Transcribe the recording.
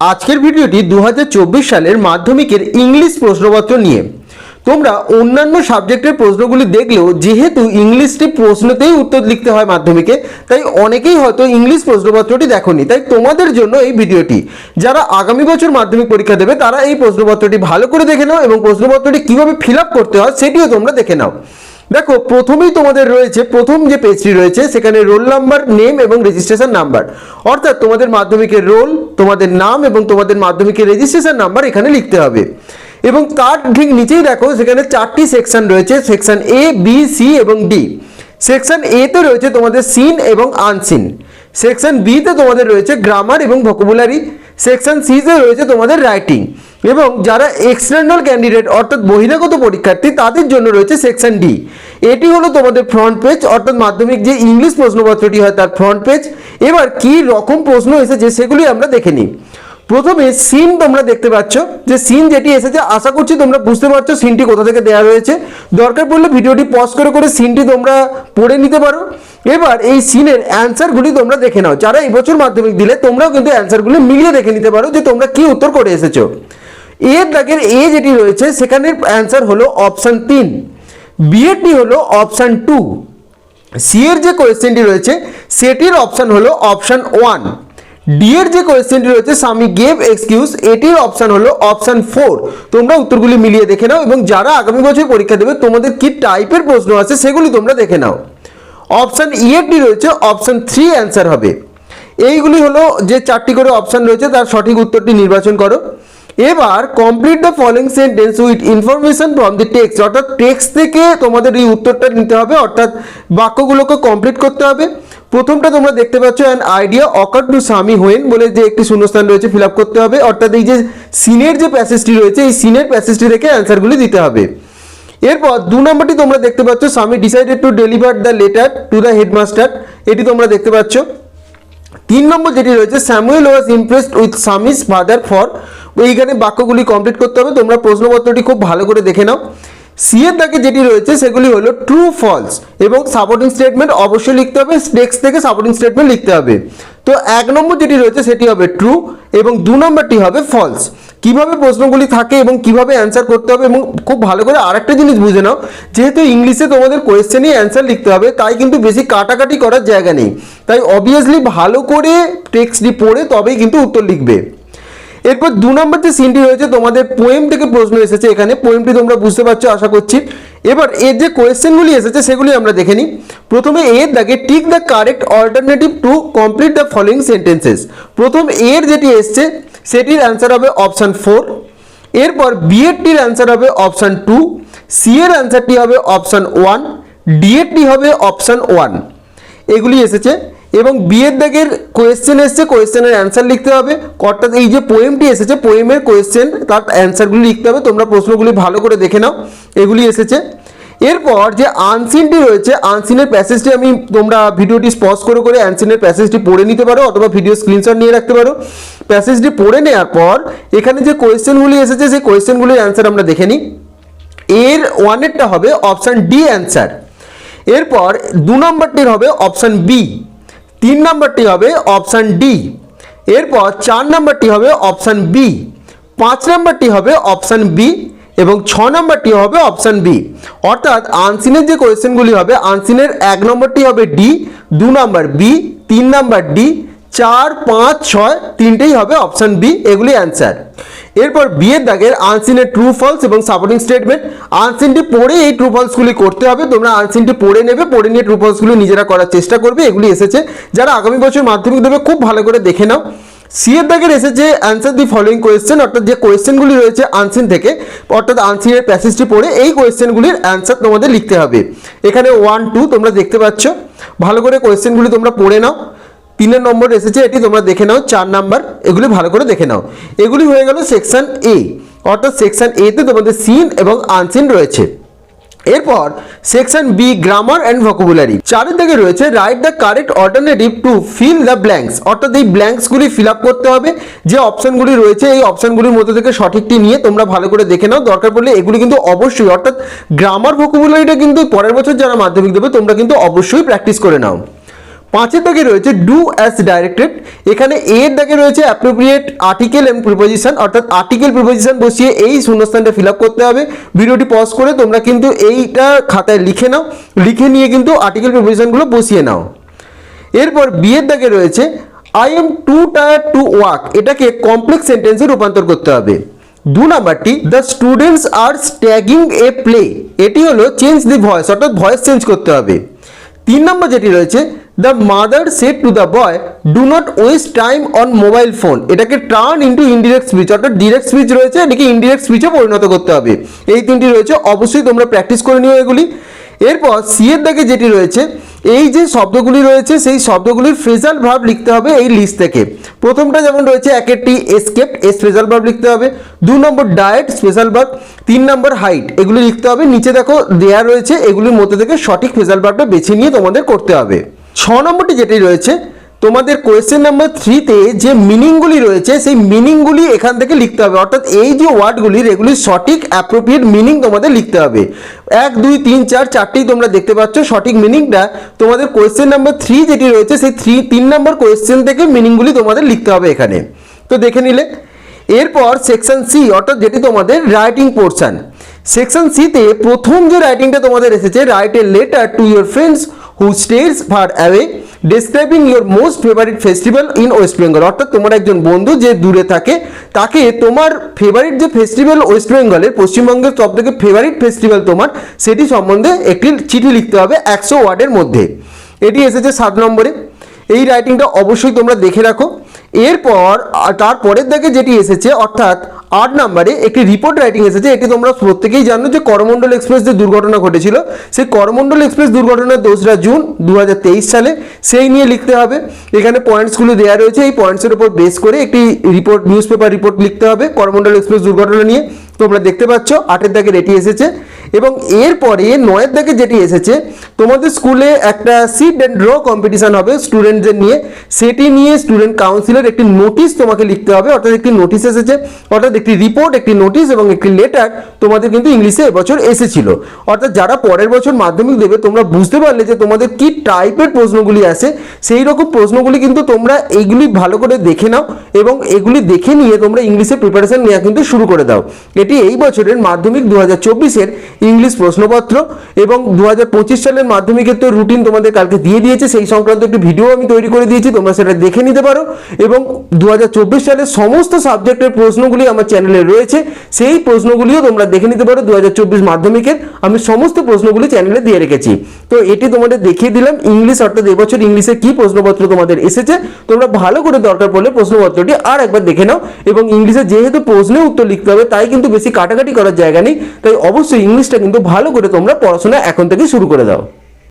আজকের ভিডিওটি দু হাজার চব্বিশ সালের মাধ্যমিকের ইংলিশ প্রশ্নপত্র নিয়ে। তোমরা অন্যান্য সাবজেক্টের প্রশ্নগুলি দেখলেও যেহেতু ইংলিশটি প্রশ্নতেই উত্তর লিখতে হয় মাধ্যমিকে, তাই অনেকেই হয়তো ইংলিশ প্রশ্নপত্রটি দেখোনি। তাই তোমাদের জন্য এই ভিডিওটি। যারা আগামী বছর মাধ্যমিক পরীক্ষা দেবে, তারা এই প্রশ্নপত্রটি ভালো করে দেখে নাও এবং প্রশ্নপত্রটি কীভাবে ফিল করতে হয় সেটিও তোমরা দেখে নাও। দেখো, প্রথমেই তোমাদের রয়েছে, প্রথম যে পেজটি রয়েছে, সেখানে রোল নাম্বার নেম এবং রেজিস্ট্রেশন নাম্বার অর্থাৎ তোমাদের মাধ্যমিকের রোল তোমাদের নাম এবং তোমাদের মাধ্যমিকের রেজিস্ট্রেশন নাম্বার এখানে লিখতে হবে। এবং তার ঠিক নিচেই দেখো, সেখানে চারটি সেকশন রয়েছে সেকশন এ বি সি এবং ডি সেকশন তে রয়েছে তোমাদের সিন এবং আনসিন সেকশন বি তে তোমাদের রয়েছে গ্রামার এবং ভোকাবুলারি সেকশন সি তে রয়েছে তোমাদের রাইটিং এবং যারা এক্সটার্নাল ক্যান্ডিডেট অর্থাৎ বহিরাগত পরীক্ষার্থী, তাদের জন্য রয়েছে সেকশন ডি এটি হলো তোমাদের ফ্রন্ট পেজ অর্থাৎ মাধ্যমিক যে ইংলিশ প্রশ্নপত্রটি হয় তার ফ্রন্ট পেজ এবার কি রকম প্রশ্ন এসেছে সেগুলি আমরা দেখে নিই। প্রথমে সিন তোমরা দেখতে পাচ্ছ। যে সিন যেটি এসেছে, আশা করছি তোমরা বুঝতে পারছ সিনটি কোথা থেকে দেওয়া রয়েছে দরকার পড়লে ভিডিওটি পজ করে করে সিনটি তোমরা পড়ে নিতে পারো। এবার এই সিনের অ্যান্সারগুলি তোমরা দেখে নাও। যারা এই বছর মাধ্যমিক দিলে, তোমরাও কিন্তু অ্যান্সারগুলি মিলিয়ে দেখে নিতে পারো যে তোমরা কি উত্তর করে এসেছ। এর দাগের এ যেটি রয়েছে সেখানের অ্যান্সার হলো অপশান তিন। বি এরটি হলো অপশান টু সি এর যে কোয়েশ্চেনটি রয়েছে, সেটির অপশান হলো অপশান ওয়ান ডি যে কোয়েশ্চেনটি রয়েছে, স্বামী গেভ এক্সকিউজ এটির অপশান হলো অপশান ফোর তোমরা উত্তরগুলি মিলিয়ে দেখে নাও এবং যারা আগামী বছর পরীক্ষা দেবে, তোমাদের কি টাইপের প্রশ্ন আছে সেগুলি তোমরা দেখে নাও। অপশান ই এরটি রয়েছে অপশান থ্রি অ্যান্সার হবে। এইগুলি হলো যে চারটি করে অপশান রয়েছে, তার সঠিক উত্তরটি নির্বাচন করো। এবার complete the following sentence with information from the text অর্থাৎ টেক্সট থেকে তোমাদের এই উত্তরটা নিতে হবে, অর্থাৎ বাক্যগুলোকে কমপ্লিট করতে হবে। প্রথমটা তোমরা দেখতে পাচ্ছ an idea occur to Swami when বলে যে একটি শূন্যস্থান রয়েছে ফিল করতে হবে। অর্থাৎ এই যে সিনের যে প্যাসেজটি রয়েছে, এই সিনের প্যাসেজটি দেখে অ্যান্সারগুলি দিতে হবে। এরপর দু নম্বরটি তোমরা দেখতে পাচ্ছ Swami decided to deliver the letter to the headmaster এটি তোমরা দেখতে পাচ্ছ। তিন নম্বর যেটি রয়েছে Samuel was impressed with Swami's father for এইখানে বাক্যগুলি কমপ্লিট করতে হবে। তোমরা প্রশ্নপত্রটি খুব ভালো করে দেখে নাও। সি এর দাগে যেটি রয়েছে, সেগুলি হলো ট্রু ফলস এবং সাপোর্টিং স্টেটমেন্ট অবশ্যই লিখতে হবে। টেক্সট থেকে সাপোর্টিং স্টেটমেন্ট লিখতে হবে। তো এক নম্বর যেটি রয়েছে, সেটি হবে ট্রু এবং দু নম্বরটি হবে ফলস কীভাবে প্রশ্নগুলি থাকে এবং কীভাবে অ্যান্সার করতে হবে এবং খুব ভালো করে আরেকটা জিনিস বুঝে নাও। যেহেতু ইংলিশে তোমাদের কোয়েশ্চেনই অ্যান্সার লিখতে হবে, তাই কিন্তু বেশি কাটাকাটি করার জায়গা নেই। তাই অবভিয়াসলি ভালো করে টেক্সটটি পড়ে তবেই কিন্তু উত্তর লিখবে। এরপর দু নম্বর যে সিনটি রয়েছে, তোমাদের পোয়েম থেকে প্রশ্ন এসেছে এখানে। পোয়েমটি তোমরা বুঝতে পারছ, আশা করছি। এবার এর যে কোয়েশ্চেনগুলি এসেছে, সেগুলি আমরা দেখে নিই। প্রথমে এর দাগে tick the correct alternative to complete the following sentences প্রথম এর যেটি এসছে সেটির অ্যান্সার হবে অপশান ফোর এরপর বি এরটির অ্যান্সার হবে অপশান টু সি এর অ্যান্সারটি হবে অপশান ওয়ান ডি এরটি হবে অপশান ওয়ান এগুলি এসেছে এবং বিয়ের দাগের কোয়েশ্চেন এসছে কোয়েশ্চেনের অ্যান্সার লিখতে হবে। অর্থাৎ এই যে পোয়েমটি এসেছে পোয়েমের কোয়েশ্চেন তার অ্যান্সারগুলি লিখতে হবে। তোমরা প্রশ্নগুলি ভালো করে দেখে নাও। এগুলি এসেছে। এরপর যে আনসিনটি রয়েছে আনসিনের প্যাসেজটি আমি তোমরা ভিডিওটি স্পজ করে করে আনসিনের প্যাসেজটি পড়ে নিতে পারো অথবা ভিডিও স্ক্রিনশট নিয়ে রাখতে পারো। প্যাসেজটি পড়ে নেওয়ার পর, এখানে যে কোয়েশ্চেনগুলি এসেছে, সেই কোয়েশ্চেনগুলির অ্যান্সার আমরা দেখে নিই। এর ওয়ানেরটা হবে অপশান ডি অ্যান্সার এরপর দু নম্বরটির হবে অপশান বি তিন নম্বরটি হবে অপশান ডি এরপর চার নম্বরটি হবে অপশান বি পাঁচ নম্বরটি হবে অপশান বি এবং ছ নম্বরটি হবে অপশান বি। অর্থাৎ আনসিনের যে কোয়েশ্চেনগুলি হবে, আনসিনের এক নম্বরটি হবে ডি, দু নম্বর বি, তিন নম্বর ডি, চার, পাঁচ, ছয়, তিনটেই হবে অপশান বি, এগুলি অ্যান্সার। এরপর বিয়ের দাগের আনসিনের ট্রু ফলস এবং সাপোর্টিং স্টেটমেন্ট আনসিনটি পড়ে এই ট্রু ফলসগুলি করতে হবে, তোমরা আনসিনটি পড়ে নেবে, পড়ে নিয়ে ট্রু ফলসগুলি নিজেরা করার চেষ্টা করবে, এগুলি এসেছে। যারা আগামী বছর মাধ্যমিক দেবে, খুব ভালো করে দেখে নাও। সি এর দাগের এসেছে অ্যান্সার দি ফলোয়িং কোয়েশ্চেন অর্থাৎ যে কোয়েশ্চেনগুলি রয়েছে আনসিন থেকে, অর্থাৎ আনসিনের প্যাসেজটি পড়ে, এই কোয়েশ্চেনগুলির অ্যান্সার তোমাদের লিখতে হবে। এখানে ওয়ান টু তোমরা দেখতে পাচ্ছ। ভালো করে কোয়েশ্চেনগুলি তোমরা পড়ে নাও। তিনের নম্বর এসেছে, এটি তোমরা দেখে নাও, চার নাম্বার। এগুলি ভালো করে দেখে নাও। এগুলি হয়ে গেল সেকশন এ অর্থাৎ সেকশন এতে তোমাদের সিন এবং আনসিন রয়েছে। এরপর section B, grammar and vocabulary. চারের দিকে রয়েছে write the correct alternative to fill the blanks. অর্থাৎ এই ব্ল্যাঙ্কসগুলি ফিল আপ করতে হবে। যে অপশনগুলি রয়েছে, এই অপশনগুলির মধ্যে থেকে সঠিকটি নিয়ে তোমরা ভালো করে দেখে নাও। দরকার পড়লে এগুলি কিন্তু অবশ্যই, অর্থাৎ গ্রামার ভোকাবুলারিটা কিন্তু পরের বছর যারা মাধ্যমিক দেবে, তোমরা কিন্তু অবশ্যই প্র্যাকটিস করে নাও। পাঁচের দাগে রয়েছে ডু অ্যাজ ডাইরেক্টেড। এখানে এ এর দাগে রয়েছে অ্যাপ্রোপ্রিয়েট আর্টিকেল এন্ড প্রিপোজিশন। অর্থাৎ আর্টিকেল প্রিপোজিশন বসিয়ে এই শূন্যস্থানটা ফিল করতে হবে। ভিডিওটি পজ করে তোমরা কিন্তু এইটা খাতায় লিখে নাও। লিখে নিয়ে কিন্তু আর্টিকেল প্রিপোজিশনগুলো বসিয়ে নাও। এরপর বিয়ের দাগে রয়েছে I am too tired to work এটাকে কমপ্লেক্স সেন্টেন্সে রূপান্তর করতে হবে। দু নাম্বারটি the students are staging a play এটি হলো চেঞ্জ দি ভয়েস অর্থাৎ ভয়েস চেঞ্জ করতে হবে। তিন নম্বর যেটি রয়েছে the mother said to the boy do not waste time on mobile phone এটাকে টার্ন ইন্টু ইনডিরেক্ট স্পিচ অর্থাৎ ডিরেক্ট স্পিচ রয়েছে, এটাকে ইনডিরেক্ট স্পিচে পরিণত করতে হবে। এই তিনটি রয়েছে, অবশ্যই তোমরা প্র্যাকটিস করে নিও এগুলি। এরপর সি এর দাগে যেটি রয়েছে, এই যে শব্দগুলি রয়েছে, সেই শব্দগুলির ফ্রেজাল ভাব লিখতে হবে এই লিস্ট থেকে। প্রথমটা যেমন রয়েছে, এক একটি এসকেপ এ স্পেশাল ভাব লিখতে হবে। দু নম্বর ডায়েট স্পেশাল ভাব তিন নম্বর হাইট এগুলি লিখতে হবে। নিচে দেখো দেয়া রয়েছে, এগুলির মধ্যে থেকে সঠিক ফ্রেজাল ভাবটা বেছে নিয়ে তোমাদের করতে হবে। ছ নম্বরটি যেটি রয়েছে, তোমাদের কোয়েশ্চেন নাম্বার থ্রিতে যে মিনিংগুলি রয়েছে, সেই মিনিংগুলি এখান থেকে লিখতে হবে। অর্থাৎ এই যে ওয়ার্ডগুলির এগুলির সঠিক অ্যাপ্রোপ্রিয়েট মিনিং তোমাদের লিখতে হবে। এক, দুই, তিন, চার চারটেই তোমরা দেখতে পাচ্ছ সঠিক মিনিংটা তোমাদের কোয়েশ্চেন নাম্বার থ্রি যেটি রয়েছে, সেই থ্রি তিন নম্বর কোয়েশ্চেন থেকে মিনিংগুলি তোমাদের লিখতে হবে এখানে। তো দেখে নিলে। এরপর সেকশন সি অর্থাৎ যেটি তোমাদের রাইটিং পোর্শন সেকশন সিতে প্রথম যে রাইটিংটা তোমাদের এসেছে write a letter to your friends who stays far away describing your most favourite festival in West Bengal অর্থাৎ তোমার একজন বন্ধু যে দূরে থাকে, তাকে তোমার ফেভারিট যে ফেস্টিভ্যাল ওয়েস্ট বেঙ্গলের পশ্চিমবঙ্গের সব থেকে ফেভারিট ফেস্টিভ্যাল তোমার, সেটি সম্বন্ধে একটি চিঠি লিখতে হবে একশো ওয়ার্ডের মধ্যে। এটি এসেছে সাত নম্বরে। এই রাইটিংটা অবশ্যই তোমরা দেখে রাখো। এরপর, আর তারপরের দিকে যেটি এসেছে, অর্থাৎ আট নাম্বারে একটি রিপোর্ট রাইটিং এসেছে, এটি তোমরা প্রত্যেকেই জানো যে করমণ্ডল এক্সপ্রেস যে দুর্ঘটনা ঘটেছিল, সেই করমণ্ডল এক্সপ্রেস দুর্ঘটনার দোসরা জুন দু হাজার তেইশ সালে, সেই নিয়ে লিখতে হবে। এখানে পয়েন্টসগুলো দেওয়া রয়েছে, এই পয়েন্টসের উপর বেস করে একটি রিপোর্ট নিউজ পেপার রিপোর্ট লিখতে হবে করমণ্ডল এক্সপ্রেস দুর্ঘটনা নিয়ে। তোমরা দেখতে পাচ্ছ, আটের দাগে এটি এসেছে। এবং এরপরে নয়ের দাগে যেটি এসেছে, তোমাদের স্কুলে একটা সিট অ্যান্ড ড্র কম্পিটিশন হবে স্টুডেন্টদের নিয়ে। সেটি নিয়ে স্টুডেন্ট কাউন্সিলের একটি নোটিশ তোমাকে লিখতে হবে। অর্থাৎ একটি নোটিশ এসেছে, অর্থাৎ একটি রিপোর্ট একটি নোটিশ এবং একটি লেটার তোমাদের কিন্তু ইংলিশে এবছর এসেছিল। অর্থাৎ যারা পরের বছর মাধ্যমিক দেবে, তোমরা বুঝতে পারলে যে তোমাদের কি টাইপের প্রশ্নগুলি আসে সেই রকম প্রশ্নগুলি কিন্তু তোমরা এইগুলি ভালো করে দেখে নাও এবং এগুলি দেখে নিয়ে তোমরা ইংলিশে প্রিপারেশন নেওয়া কিন্তু শুরু করে দাও। এটি এই বছরের মাধ্যমিক দু হাজার চব্বিশের ইংলিশ প্রশ্নপত্র এবং দু হাজার পঁচিশ সালের মাধ্যমিকের তো রুটিন তোমাদের কালকে দিয়ে দিয়েছে, সেই সংক্রান্ত একটি ভিডিও আমি তৈরি করে দিয়েছি, তোমরা সেটা দেখে নিতে পারো। এবং দু হাজার চব্বিশ সালের সমস্ত সাবজেক্টের প্রশ্নগুলি আমার চ্যানেলে রয়েছে, সেই প্রশ্নগুলিও তোমরা দেখে নিতে পারো দু হাজার চব্বিশ মাধ্যমিকের। আমি সমস্ত প্রশ্নগুলি চ্যানেলে দিয়ে রেখেছি। তো এটি তোমাদের দেখিয়ে দিলাম, ইংলিশ অর্থাৎ এবছর ইংলিশে কি প্রশ্নপত্র তোমাদের এসেছে। তোমরা ভালো করে দরকার পড়লে প্রশ্নপত্রটি আর একবার দেখে নাও। এবং ইংলিশে যেহেতু প্রশ্নে উত্তর লিখতে হবে, তাই কিন্তু বেশি কাটাকাটি করার জায়গা নেই। তাই অবশ্যই ইংলিশটা কিন্তু ভালো করে তোমরা পড়াশোনা এখন থেকে শুরু করে দাও।